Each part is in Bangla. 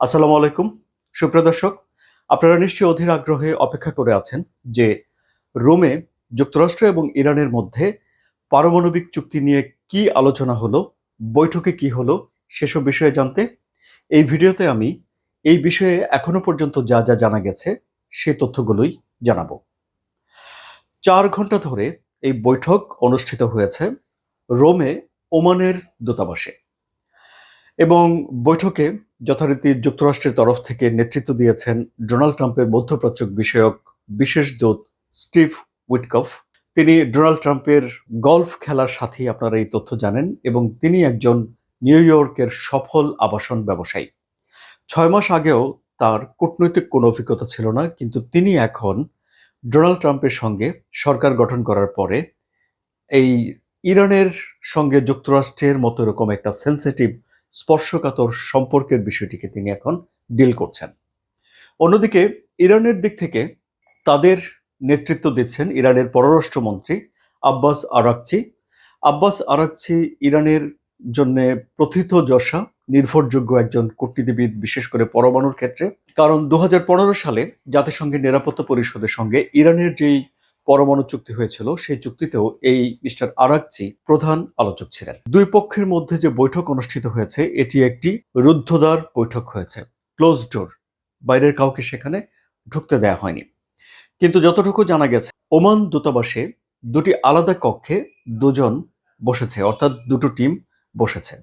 আসসালামু আলাইকুম। সুপ্রিয় দর্শক, আপনারা নিশ্চয়ই অধীর আগ্রহে অপেক্ষা করে আছেন যে রোমে যুক্তরাষ্ট্র এবং ইরানের মধ্যে পারমাণবিক চুক্তি নিয়ে কি আলোচনা হলো, বৈঠকে কি হলো, সেসব বিষয়ে জানতে এই ভিডিওতে আমি এই বিষয়ে এখনও পর্যন্ত যা যা জানা গেছে সে তথ্যগুলোই জানাব। চার ঘণ্টা ধরে এই বৈঠক অনুষ্ঠিত হয়েছে রোমে ওমানের দূতাবাসে এবং বৈঠকে যথারীতি যুক্তরাষ্ট্রের তরফ থেকে নেতৃত্ব দিয়েছেন ডোনাল্ড ট্রাম্পের মধ্যপ্রাচ্য বিষয়ক বিশেষ দূত স্টিভ উইটকফ। তিনি ডোনাল্ড ট্রাম্পের গলফ খেলার সাথী, আপনারা এই তথ্য জানেন, এবং তিনি একজন নিউ ইয়র্কের সফল আবাসন ব্যবসায়ী। ছয় মাস আগেও তার কূটনৈতিক কোনো অভিজ্ঞতা ছিল না, কিন্তু তিনি এখন ডোনাল্ড ট্রাম্পের সঙ্গে সরকার গঠন করার পরে এই ইরানের সঙ্গে যুক্তরাষ্ট্রের মতো এরকম একটা সেন্সিটিভ স্পর্শকাতর সম্পর্কের বিষয়টিকে তিনি এখন ডিল করছেন। অন্যদিকে ইরানের দিক থেকে তাদের নেতৃত্ব দিচ্ছেন ইরানের পররাষ্ট্রমন্ত্রী আব্বাস আরাকচি। আব্বাস আরাকচি ইরানের জন্য প্রথিত যশা, নির্ভরযোগ্য একজন কূটনীতিবিদ বিশেষ করে পরমাণুর ক্ষেত্রে। কারণ দু হাজার পনেরো সালে জাতিসংঘের নিরাপত্তা পরিষদের সঙ্গে ইরানের যেই পরমাণু চুক্তি হয়েছিল, সেই চুক্তিতেও এই মিস্টার আরাকচি প্রধান আলোচক ছিলেন। দুই পক্ষের মধ্যে যে বৈঠক অনুষ্ঠিত হয়েছে, এটি একটি রুদ্ধদ্বার বৈঠক হয়েছে ক্লোজ ডোর বাইরের কাউকে সেখানে ঢুকতে দেয়া হয়নি। কিন্তু যতটুকু জানা গেছে, ওমান দূতাবাসে দুটি আলাদা কক্ষে দুজন বসেছে, অর্থাৎ দুটো টিম বসেছে।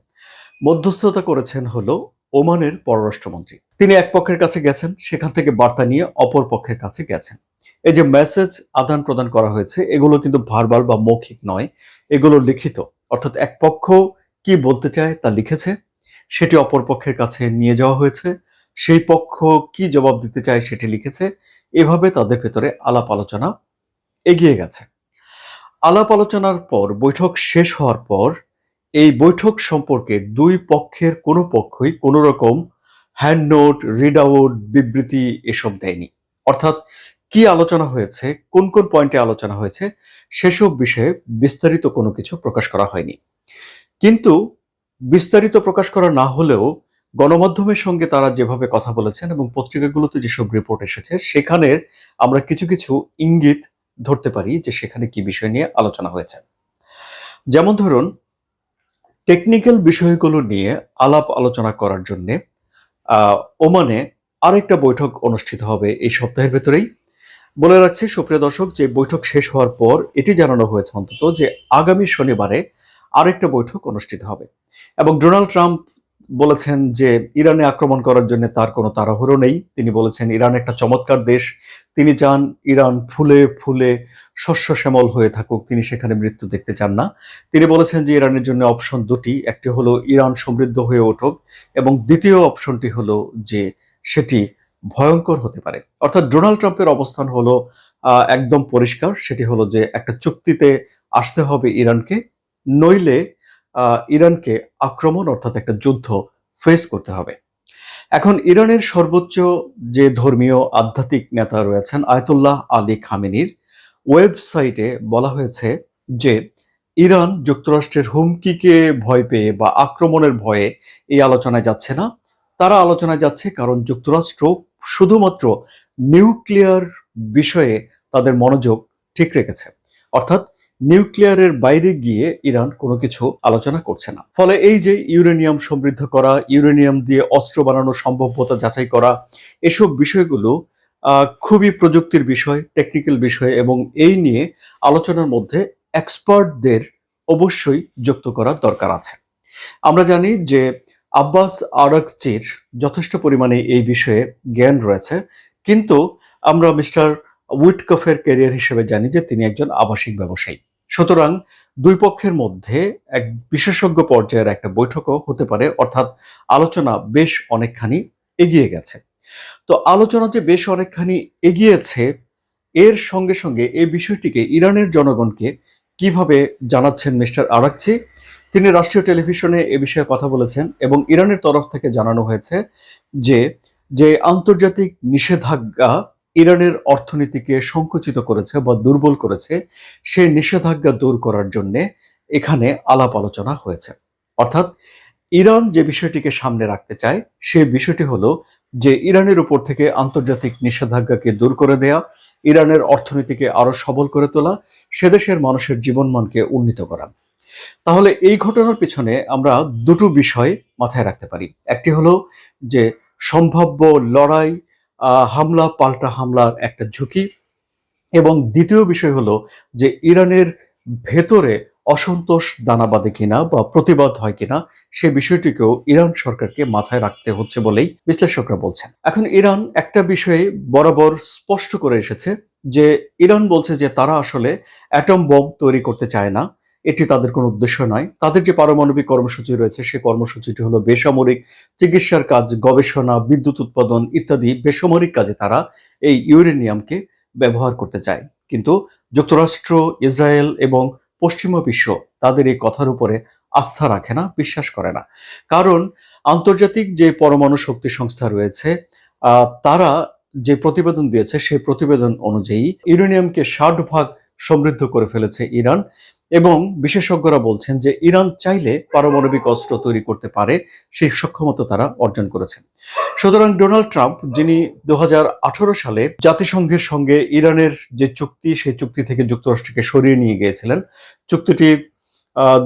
মধ্যস্থতা করেছেন হলো ওমানের পররাষ্ট্রমন্ত্রী। তিনি এক পক্ষের কাছে গেছেন, সেখান থেকে বার্তা নিয়ে অপর পক্ষের কাছে গেছেন। এই যে মেসেজ আদান প্রদান করা হয়েছে, এগুলো কিন্তু ভার্বাল বা মৌখিক নয়, এগুলো লিখিত। অর্থাৎ এক পক্ষ কি বলতে চায় তা লিখেছে, সেটি অপর পক্ষের কাছে নিয়ে যাওয়া হয়েছে, সেই পক্ষ কি জবাব দিতে চায় সেটি লিখেছে, এভাবে তাদের ভেতরে আলাপ আলোচনা এগিয়ে গেছে। আলাপ আলোচনার পর, বৈঠক শেষ হওয়ার পর, এই বৈঠক সম্পর্কে দুই পক্ষের কোনো পক্ষই কোনো রকম হ্যান্ড নোট রিড আউট বিবৃতি এসব দেয়নি। অর্থাৎ কি আলোচনা হয়েছে, কোন কোন পয়েন্টে আলোচনা হয়েছে, সেসব বিষয়ে বিস্তারিত কোনো কিছু প্রকাশ করা হয়নি। কিন্তু বিস্তারিত প্রকাশ করা না হলেও গণমাধ্যমের সঙ্গে তারা যেভাবে কথা বলেছেন এবং পত্রিকাগুলোতে যেসব রিপোর্ট এসেছে, সেখানে আমরা কিছু কিছু ইঙ্গিত ধরতে পারি যে সেখানে কি বিষয় নিয়ে আলোচনা হয়েছে। যেমন ধরুন টেকনিক্যাল বিষয়গুলো নিয়ে আলাপ আলোচনা করার জন্য ওমানে আরেকটা বৈঠক অনুষ্ঠিত হবে এই সপ্তাহের ভেতরেই। বলে রাখছি, সুপ্রিয় দর্শক, যে বৈঠক শেষ হওয়ার পর এটি জানানো হয়েছে অন্তত যে আগামী শনিবারে আরেকটা বৈঠক অনুষ্ঠিত হবে। এবং ডোনাল্ড ট্রাম্প বলেছেন যে ইরানে আক্রমণ করার জন্য তার কোনো তাড়াহুড়ো নেই। তিনি বলেছেন, ইরান একটা চমৎকার দেশ। তিনি চান ইরান ফুলে ফুলে শস্য শ্যামল হয়ে থাকুক। তিনি সেখানে মৃত্যু দেখতে চান না। তিনি বলেছেন যে ইরানের জন্য অপশন দুটি, একটি হলো ইরান সমৃদ্ধ হয়ে উঠুক এবং দ্বিতীয় অপশনটি হলো যে সেটি ভয়ঙ্কর হতে পারে। অর্থাৎ ডোনাল্ড ট্রাম্পের অবস্থান হলো একদম পরিষ্কার। সেটি হলো যে একটা চুক্তিতে আসতে হবে ইরানকে, নইলে ইরানকে আক্রমণ অর্থাৎ একটা যুদ্ধ ফেস করতে হবে। এখন ইরানের সর্বোচ্চ যে ধর্মীয় আধ্যাত্মিক নেতা রয়েছেন আয়তুল্লাহ আলী খামেনির ওয়েবসাইটে বলা হয়েছে যে ইরান যুক্তরাষ্ট্রের হুমকিকে ভয় পেয়ে বা আক্রমণের ভয়ে এই আলোচনায় যাচ্ছে না। তারা আলোচনায় যাচ্ছে কারণ যুক্তরাষ্ট্র শুধুমাত্র নিউক্লিয়ার বিষয়ে তাদের মনোযোগ ঠিক রেখেছে। অর্থাৎ নিউক্লিয়ারের বাইরে গিয়ে ইরান কোনো কিছু আলোচনা করছে না। ফলে এই যে ইউরেনিয়াম সমৃদ্ধ করা, ইউরেনিয়াম দিয়ে অস্ত্র বানানোর সম্ভাব্যতা যাচাই করা, এসব বিষয়গুলো খুবই প্রযুক্তির বিষয় টেকনিক্যাল বিষয় এবং এই নিয়ে আলোচনার মধ্যে এক্সপার্টদের অবশ্যই যুক্ত করার দরকার আছে। আমরা জানি যে আব্বাস আরাকচির যথেষ্ট পরিমাণে এই বিষয়ে জ্ঞান রয়েছে। কিন্তু আমরা মিস্টার উইটকফের ক্যারিয়ার হিসেবে জানি যে তিনি একজন আবাসিক ব্যবসায়ী। সুতরাং দুই পক্ষের মধ্যে এক বিশেষজ্ঞ পর্যায়ের একটা বৈঠকও হতে পারে, অর্থাৎ আলোচনা বেশ অনেকখানি এগিয়ে গেছে। তো আলোচনা যে বেশ অনেকখানি এগিয়েছে, এর সঙ্গে সঙ্গে এই বিষয়টিকে ইরানের জনগণকে কীভাবে জানাচ্ছেন মিস্টার আরাকচি? তিনি রাষ্ট্রীয় টেলিভিশনে এ বিষয়ে কথা বলেছেন এবং ইরানের তরফ থেকে জানানো হয়েছে যে যে আন্তর্জাতিক নিষেধাজ্ঞা ইরানের অর্থনীতিকে সংকুচিত করেছে বা দুর্বল করেছে সেই নিষেধাজ্ঞা দূর করার জন্য এখানে আলাপ আলোচনা হয়েছে। অর্থাৎ ইরান যে বিষয়টিকে সামনে রাখতে চায়, সে বিষয়টি হলো যে ইরানের উপর থেকে আন্তর্জাতিক নিষেধাজ্ঞাকে দূর করে দেয়া, ইরানের অর্থনীতিকে আরও সবল করে তোলা, সে দেশের মানুষের জীবনমানকে উন্নীত করা। তাহলে এই ঘটনার পিছনে আমরা দুটো বিষয় মাথায় রাখতে পারি। একটি হলো যে সম্ভাব্য লড়াই হামলা, পাল্টা হামলার একটা ঝুঁকি এবং দ্বিতীয় বিষয় হলো যে ইরানের ভেতরে অসন্তোষ দানা বাঁধে কিনা বা প্রতিবাদ হয় কিনা সে বিষয়টিকেও ইরান সরকারকে মাথায় রাখতে হচ্ছে বলেই বিশ্লেষকরা বলছেন। এখন ইরান একটা বিষয়ে বরাবর স্পষ্ট করে এসেছে যে ইরান বলছে যে তারা আসলে অ্যাটম বম তৈরি করতে চায় না। এটি তাদের কোনো উদ্দেশ্য নয়। তাদের যে পারমাণবিক কর্মসূচি রয়েছে সেই কর্মসূচিটি হলো বেসামরিক চিকিৎসার কাজ, গবেষণা, বিদ্যুৎ উৎপাদন ইত্যাদি বেসামরিক কাজে তারা এই ইউরেনিয়ামকে ব্যবহার করতে চায়। কিন্তু যুক্তরাষ্ট্র, ইসরায়েল এবং পশ্চিমা বিশ্ব তাদের এই কথার উপরে আস্থা রাখে না, বিশ্বাস করে না। কারণ আন্তর্জাতিক যে পরমাণু শক্তি সংস্থা রয়েছে তারা যে প্রতিবেদন দিয়েছে, সেই প্রতিবেদন অনুযায়ী ইউরেনিয়ামকে ষাট ভাগ সমৃদ্ধ করে ফেলেছে ইরান। এবং বিশেষজ্ঞরা বলছেন যে ইরান চাইলে পারমাণবিক অস্ত্র তৈরি করতে পারে, সেই সক্ষমতা তারা অর্জন করেছেন সুতরাং ডোনাল্ড ট্রাম্প, যিনি দু হাজার আঠারো সালে জাতিসংঘের সঙ্গে ইরানের যে চুক্তি, সেই চুক্তি থেকে যুক্তরাষ্ট্রকে সরিয়ে নিয়ে গিয়েছিলেন। চুক্তিটি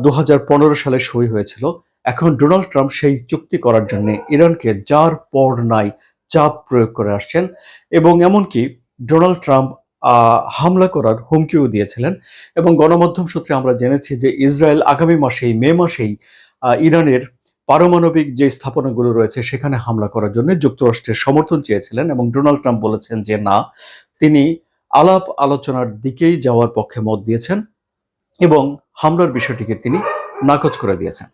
দু হাজার পনেরো সালে সই হয়েছিল। এখন ডোনাল্ড ট্রাম্প সেই চুক্তি করার জন্য ইরানকে যার পর নাই চাপ প্রয়োগ করে আসছেন। এবং এমনকি ডোনাল্ড ট্রাম্প হামলা করার হুমকিও দিয়েছিলেন। এবং গণমাধ্যম সূত্রে আমরা জেনেছি যে ইসরায়েল আগামী মাসেই, মে মাসেই ইরানের পারমাণবিক যে স্থাপনাগুলো রয়েছে, সেখানে হামলা করার জন্য যুক্তরাষ্ট্রের সমর্থন চেয়েছিলেন এবং ডোনাল্ড ট্রাম্প বলেছেন যে না, তিনি আলাপ আলোচনার দিকেই যাওয়ার পক্ষে মত দিয়েছেন এবং হামলার বিষয়টিকে তিনি নাকচ করে দিয়েছেন।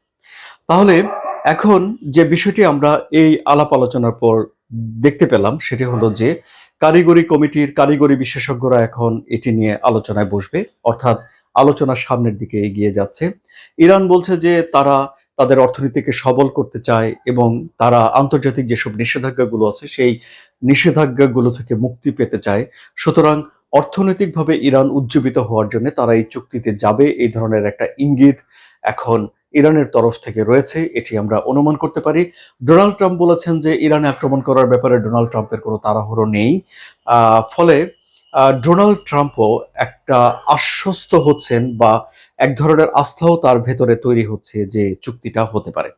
তাহলে এখন যে বিষয়টি আমরা এই আলাপ আলোচনার পর দেখতে পেলাম, সেটি হলো যে কারিগরি কমিটির কারিগরি বিশেষজ্ঞরা এখন এটি নিয়ে আলোচনায় বসবে। অর্থাৎ আলোচনার সামনের দিকে এগিয়ে যাচ্ছে। ইরান বলছে যে তারা তাদের অর্থনীতিকে সবল করতে চায় এবং তারা আন্তর্জাতিক যেসব নিষেধাজ্ঞাগুলো আছে, সেই নিষেধাজ্ঞাগুলো থেকে মুক্তি পেতে চায়। সুতরাং অর্থনৈতিকভাবে ইরান উজ্জীবিত হওয়ার জন্য তারা এই চুক্তিতে যাবে। এই ধরনের একটা ইঙ্গিত এখন ইরানের তরফ থেকে রয়েছে, এটি আমরা অনুমান করতে পারি। ডোনাল্ড ট্রাম্প বলেছেন যে ইরানে আক্রমণ করার ব্যাপারে ডোনাল্ড ট্রাম্পের কোনো তাড়াহুড়ো নেই। ফলে ডোনাল্ড ট্রাম্পও একটা আশ্বস্ত হচ্ছেন বা এক ধরনের আস্থাও তার ভেতরে তৈরি হচ্ছে যে চুক্তিটা হতে পারে।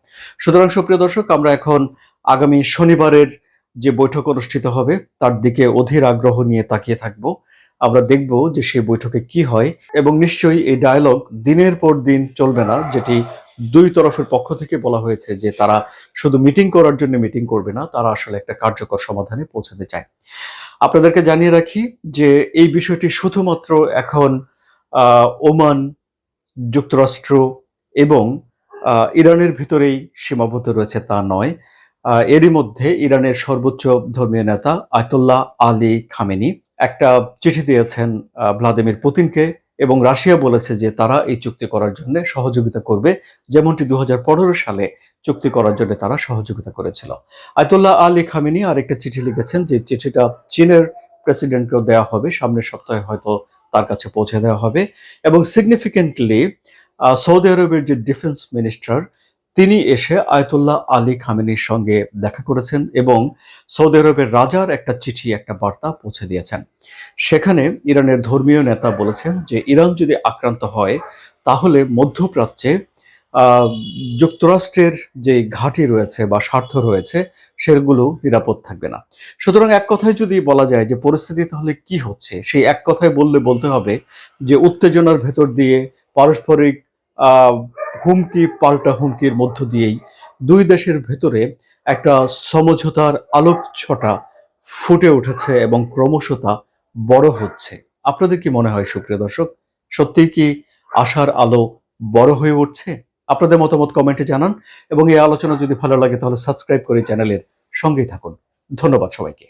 সুতরাং সুপ্রিয় দর্শক, আমরা এখন আগামী শনিবারের যে বৈঠক অনুষ্ঠিত হবে, তার দিকে অধীর আগ্রহ নিয়ে তাকিয়ে থাকব। আমরা দেখব যে সেই বৈঠকে কি হয় এবং নিশ্চয়ই এই ডায়ালগ দিনের পর দিন চলবে না, যেটি দুই তরফের পক্ষ থেকে বলা হয়েছে যে তারা শুধু মিটিং করার জন্য মিটিং করবে না, তারা আসলে একটা কার্যকর সমাধানে পৌঁছাতে চায়। আপনাদেরকে জানিয়ে রাখি যে এই বিষয়টি শুধুমাত্র এখন ওমান, যুক্তরাষ্ট্র এবং ইরানের ভিতরেই সীমাবদ্ধ রয়েছে তা নয়। এরই মধ্যে ইরানের সর্বোচ্চ ধর্মীয় নেতা আয়তুল্লাহ আলী খামেনি একটা চিঠি দিয়েছেন ভ্লাদিমির পুতিনকে এবং রাশিয়া বলেছে যে তারা এই চুক্তি করার জন্য সহযোগিতা করবে। যেমনটি দু হাজার পনেরো সালে চুক্তি করার জন্য তারা সহযোগিতা করেছিল। আয়তুল্লাহ আলী খামেনি আরেকটা চিঠি লিখেছেন যে চিঠিটা চীনের প্রেসিডেন্টকেও দেওয়া হবে। সামনের সপ্তাহে হয়তো তার কাছে পৌঁছে দেওয়া হবে। এবং সিগনিফিকেন্টলি সৌদি আরবের যে ডিফেন্স মিনিস্টার তিনি এসে আয়তুল্লাহ আলী খামেনির সঙ্গে দেখা করেছেন এবং সৌদি আরবের রাজার একটা চিঠি, একটা বার্তা পৌঁছে দিয়েছেন। সেখানে ইরানের ধর্মীয় নেতা বলেছেন যে, ইরান যদি আক্রান্ত হয়, তাহলে মধ্যপ্রাচ্যে যুক্তরাষ্ট্রের যে ঘাঁটি রয়েছে বা স্বার্থ রয়েছে, সেগুলো নিরাপদ থাকবে না। সুতরাং এক কথায় যদি বলা যায় যে, পরিস্থিতি তাহলে কি হচ্ছে? সেই এক কথায় বললে বলতে হবে যে, উত্তেজনার ভেতর দিয়ে পারস্পরিক হুমকি, পাল্টা হুমকির মধ্য দিয়েই দুই দেশের ভেতরে একটা সমঝোতার আলোক ছটা ফুটে উঠেছে এবং ক্রমশ তা বড় হচ্ছে। আপনাদের কি মনে হয়, সুপ্রিয় দর্শক? সত্যিই কি আশার আলো বড় হয়ে উঠছে? আপনাদের মতামত কমেন্টে জানান এবং এই আলোচনা যদি ভালো লাগে তাহলে সাবস্ক্রাইব করে চ্যানেলের সঙ্গেই থাকুন। ধন্যবাদ সবাইকে।